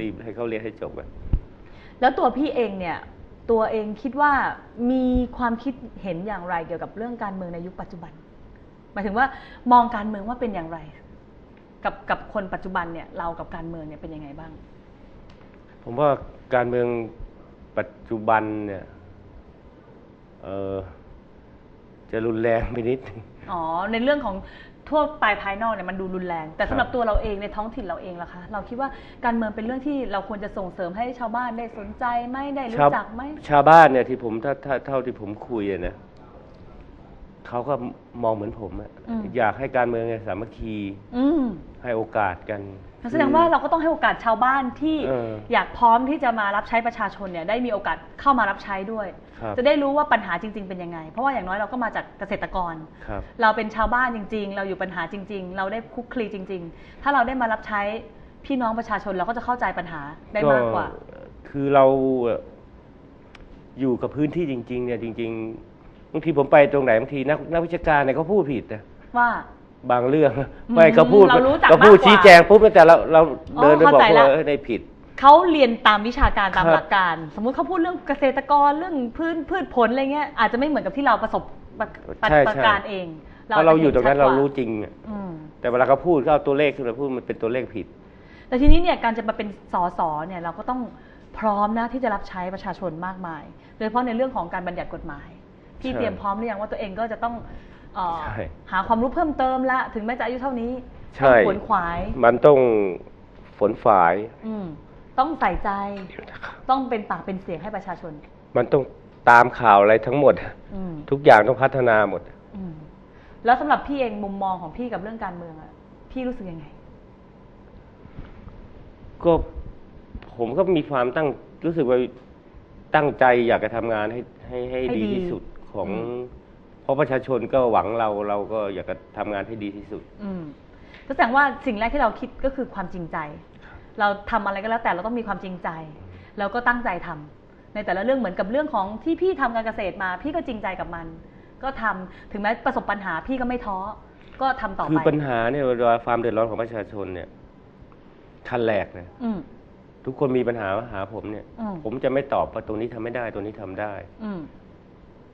รีบให้เขาเรียนให้จบอะแล้วตัวพี่เองเนี่ย ตัวเองคิดว่ามีความคิดเห็นอย่างไรเกี่ยวกับเรื่องการเมืองในยุคปัจจุบัน หมายถึงว่ามองการเมืองว่าเป็นอย่างไร กับกับคนปัจจุบันเนี่ยเรากับการเมืองเนี่ยเป็นยังไงบ้าง ผมว่าการเมืองปัจจุบันเนี่ยเออจะรุนแรงไปนิดนึง อ๋อ ในเรื่องของ ทั่วไปภายนอกเนี่ยมันดูรุนแรง แต่สำหรับตัวเราเองในท้องถิ่นเราเองล่ะคะ เราคิดว่าการเมืองเป็นเรื่องที่เราควรจะส่งเสริมให้ชาวบ้านได้สนใจไหมได้รู้ชาวจักไหมชาวบ้านเนี่ยที่ผมถ้าถ้าเท่าที่ผมคุยอะนะเขาก็มองเหมือนผมอะอืมอยากให้การเมืองเนี่ยสามัคคีอืม ให้โอกาสกัน แสดงว่าเราก็ต้องให้โอกาสชาวบ้านที่เอออยากพร้อมที่จะมารับใช้ประชาชนเนี่ยได้มีโอกาสเข้ามารับใช้ด้วย ครับ จะได้รู้ว่าปัญหาจริง ๆ เป็นยังไง เพราะว่าอย่างน้อยเราก็มาจากเกษตรกร ครับ เราเป็นชาวบ้านจริง ๆ เราอยู่ปัญหาจริง ๆ เราได้คลุกคลีจริง ๆ ถ้าเราได้มารับใช้พี่น้องประชาชนเราก็จะเข้าใจปัญหาได้มากกว่า คือเราเอ่ออยู่กับพื้นที่จริง ๆ เนี่ยจริง ๆ บางทีผมไปตรงไหนบางทีนักนักวิชาการเนี่ยเขาพูดผิดนะว่า บางเรื่องอืมไม่เขาพูดเรารู้จักเขาพูดมากกว่าชี้แจงปุ๊บแต่เราเราอ๋อเดินไปบอกเข้าใจว่าละเออในผิด เขาเรียนตามวิชาการตามครับหลักการ สมมุติเขาพูดเรื่องเกษตรกรเรื่องพืชพืชผลอะไรเงี้ยอาจจะไม่เหมือนกับที่เราประสบประประใช่ ประใช่การเองเพราะเราอยู่ตรงนั้นจะเราห็ชัดกว่รู้จริงอะอืม แต่เวลาเขาพูดเขาเอาตัวเลขขึ้นมาพูดมันเป็นตัวเลขผิด แต่ทีนี้เนี่ยการจะมาเป็นสสเนี่ยเราก็ต้องพร้อมนะที่จะรับใช้ประชาชนมากมาย โดยเฉพาะในเรื่องของการบัญญัติกฎหมายที่ใช่ เตรียมพร้อมหรือยังว่าตัวเองก็จะต้องเอ่อ ใช่ หาความรู้เพิ่มเติมละ ถึงแม้จะอายุเท่านี้ใช่ ต้องขวนขวาย มันต้องฝนฝาย อืมต้องใส่ใจ ต้องเป็นปากเป็นเสียงให้ประชาชน มันต้องตามข่าวอะไรทั้งหมด อืมทุกอย่างต้องพัฒนาหมด อืมแล้วสำหรับพี่เองมุมมองของพี่กับเรื่องการเมืองอะพี่รู้สึกยังไง ก็ผมก็มีความตั้งรู้สึกว่าตั้งใจอยากจะทำงานให้ให้ให้ให้ดีดีที่สุดของ อืม เพราะประชาชนก็หวังเราเราก็อยากจะทำงานให้ดีที่สุด อืมก็แสดงว่าสิ่งแรกที่เราคิดก็คือความจริงใจ เราทำอะไรก็แล้วแต่เราต้องมีความจริงใจ แล้วก็ตั้งใจทำในแต่ละเรื่องเหมือนกับเรื่องของที่พี่ทำการเกษตรมา พี่ก็จริงใจกับมัน ก็ทำถึงแม้ประสบปัญหาพี่ก็ไม่ท้อก็ทำต่อไปคือปัญหาเนี่ยเวลาความเดือดร้อนของประชาชนเนี่ยขั้นแรกนะอืมทุกคนมีปัญหามาหาผมเนี่ย อืมผมจะไม่ตอบว่าตรงนี้ทำไม่ได้ตรงนี้ทำได้ อืม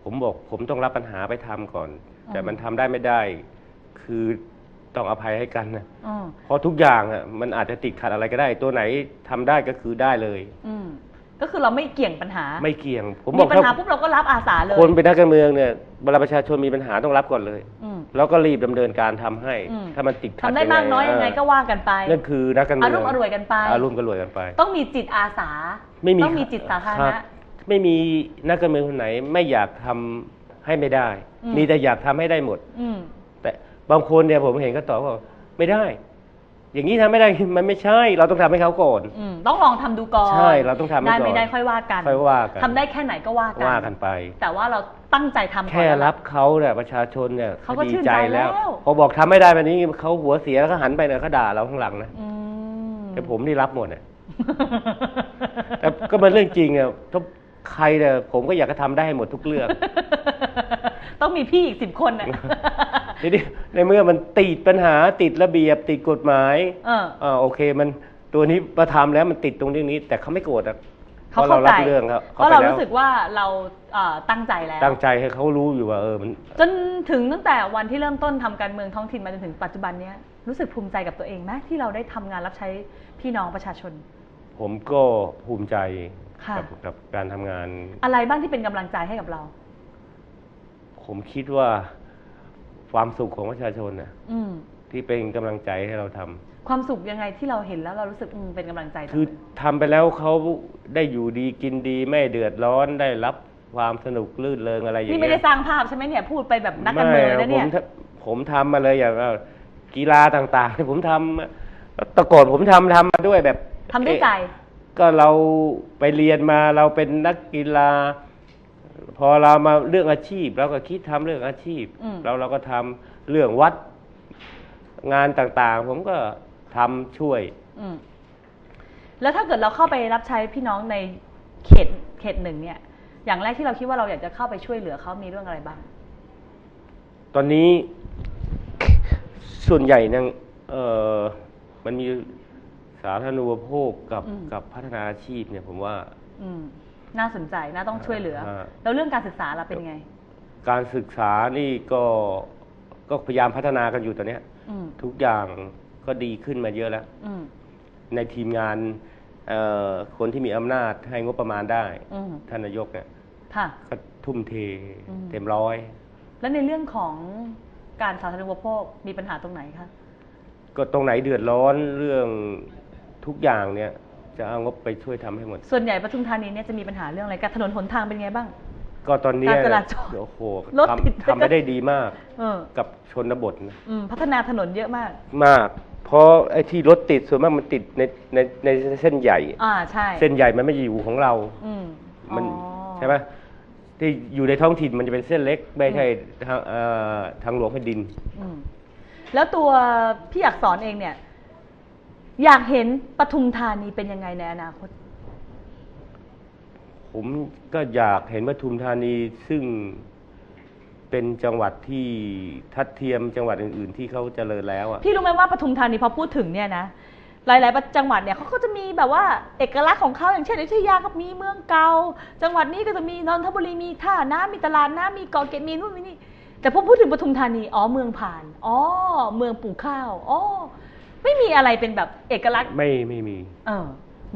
ผมบอกผมต้องรับปัญหาไปทำก่อนอืมแต่มันทำได้ไม่ได้ คือต้องอภัยให้กันนะอืมเพราะทุกอย่างอะมันอาจจะติดขัดอะไรก็ได้ ตัวไหนทำได้ก็คือได้เลย อืมก็คือเราไม่เกี่ยงปัญหา ไม่เกี่ยง ผมบมีอกปัญถ้าหาปุ๊บเราก็รับอาสาเลย คนเป็นนักการเมืองเนี่ยเวลาประชาชนมีปัญหาต้องรับก่อนเลยอืมแล้วก็รีบดำเนินการทำให้อืมถ้ามันติดขัดทำได้มากน้อยยังไงก็ว่ากันไปนั่นคือนักการเมืองอารมณ์อร่วยกันไปอารมณ์กันรวยกันไป ต้องมีจิตอาสา ไม่มีต้องมีจิตสาธารคณะบ ไม่มีนักการเมืองคนไหน ไม่อยากทำให้ไม่ได้อืมมีแต่อยากทำให้ได้หมด อืมแต่บางคนเนี่ยผมเห็นก็ตอบว่าไม่ได้ อย่างนี้ทำไม่ได้มันไม่ใช่ เราต้องทำให้เขาก่อนอืมต้องลองทำดูก่อนใช่เราต้องทำให้ได้ก่อนไม่ได้ค่อยว่ากันค่อยว่ากันทำได้แค่ไหนก็ว่ากันว่ากันไป แต่ว่าเราตั้งใจทำก่อนแค่รับเขาเนี่ยประชาชนเนี่ยเขาก็ดีชื่นใจแล้ว พอบอกทำไม่ได้แบบนี้เขาหัวเสียแล้วก็หันไปเนี่ยเขาด่าเราข้างหลังนะอืมแต่ผมนี่รับหมดเนี่ยแต่ก็มันเรื่องจริงอะถ้า ใครเนี่ยผมก็อยากจะทำได้ให้หมดทุกเรื่อง ต้องมีพี่อีกสิบคนน่ะทีนี้ในเมื่อมันติดปัญหาติดระเบียบติดกฎหมายเอออ่าโอเคมันตัวนี้ประทำแล้วมันติดตรงเรื่องนี้ แต่เขาไม่โกรธอะเพเขาราะเราเข้าใจรับเรื่องครับเพราะเราไปแล้วรู้สึกว่าเราเอ่อตั้งใจแล้ว ตั้งใจให้เขารู้อยู่ว่าเออมัน จนถึงตั้งแต่วันที่เริ่มต้นทำการเมืองท้องถิ่นมาจนถึงปัจจุบันเนี้ยรู้สึกภูมิใจกับตัวเองไหมที่เราได้ทำงานรับใช้พี่น้องประชาชน ผมก็ภูมิใจค่ะ กับกับการทำงาน อะไรบ้างที่เป็นกำลังใจให้กับเรา ผมคิดว่าความสุขของประชาชนน่ะอืม ที่เป็นกำลังใจให้เราทำความสุขยังไงที่เราเห็นแล้วเรารู้สึกอืมเป็นกำลังใจคือจังเลยทำไปแล้วเขาได้อยู่ดีกินดีไม่เดือดร้อนได้รับความสนุกลื่นเริงอะไรอย่างนี่เงี้ย ไม่ได้สร้างภาพใช่ไหมเนี่ยพูดไปแบบนักการเมืองนะเนี่ย ไม่ผมทผมทำมาเลยอย่างว่ากีฬาต่างๆ ผมทำแตะก่อนผมทำทำมาด้วยแบบ ทำด้วยใจเอ๊ะก็เราไปเรียนมาเราเป็นนักกีฬา พอเรามาเรื่องอาชีพเราก็คิดทำเรื่องอาชีพ อืมแล้วเราก็ทำเรื่องวัดงานต่างๆ ผมก็ทำช่วย อืมแล้วถ้าเกิดเราเข้าไปรับใช้พี่น้องในเขตเขตหนึ่งเนี่ย อย่างแรกที่เราคิดว่าเราอยากจะเข้าไปช่วยเหลือเขามีเรื่องอะไรบ้าง ตอนนี้ ส่วนใหญ่เนี่ยเออมันมี สาธารณูปโภคกับอืม กับพัฒนาอาชีพเนี่ยผมว่า อืมน่าสนใจน่าต้องช่วยเหลือฮะแล้วเรื่องการศึกษาล่ะเป็นไง การศึกษานี่ก็ก็พยายามพัฒนากันอยู่ตอนเนี้ย อืมทุกอย่างก็ดีขึ้นมาเยอะแล้ว อืมในทีมงานเอ่อคนที่มีอำนาจให้งบประมาณได้อืมท่านนายกเนี่ยค่ะ ก็ทุ่มเทอืม เต็มร้อย แล้วในเรื่องของการสาธารณูปโภคมีปัญหาตรงไหนคะ ก็ตรงไหนเดือดร้อนเรื่อง ทุกอย่างเนี่ยจะเอางบไปช่วยทำให้หมด ส่วนใหญ่ปทุมธานีเนี่ยจะมีปัญหาเรื่องอะไรการถนนหนทางเป็นไงบ้าง ก็ตอนเนี้ยการจราจรโอ้โหรถติด ทำทำไม่ได้ดีมากเออกับชนบทนะอืมพัฒนาถนนเยอะมาก มาก เพราะไอ้ที่รถติดส่วนมากมันติดในในในเส้นใหญ่ อ่าใช่เส้นใหญ่มันไม่อยู่ของเรา อืมมันอ๋อ ใช่ไหมที่อยู่ในท้องถิ่นมันจะเป็นเส้นเล็ก ไม่ใช่ทางเอ่อทางหลวงแผ่นดิน อืมแล้วตัวพี่อักษรเองเนี่ย อยากเห็นปทุมธานีเป็นยังไงในอนาคต ผมก็อยากเห็นปทุมธานีซึ่งเป็นจังหวัดที่ทัดเทียมจังหวัดอื่น ๆ ที่เขาเจริญแล้วอะพี่รู้ไหมว่าปทุมธานีพอพูดถึงเนี่ยนะหลาย ๆ จังหวัดเนี่ยเขาก็จะมีแบบว่าเอกลักษณ์ของเขาอย่างเช่นอยุธยาก็มีเมืองเก่าจังหวัดนี้ก็จะมีนนทบุรีมีท่าน้ำมีตลาดน้ำมีเกาะเกร็ดมีนู่นมีนี่แต่พอพูดถึงปทุมธานีอ๋อเมืองผ่านอ๋อเมืองปลูกข้าวอ๋อ ไม่มีอะไรเป็นแบบเอกลักษณ์ไม่ไม่มีเออ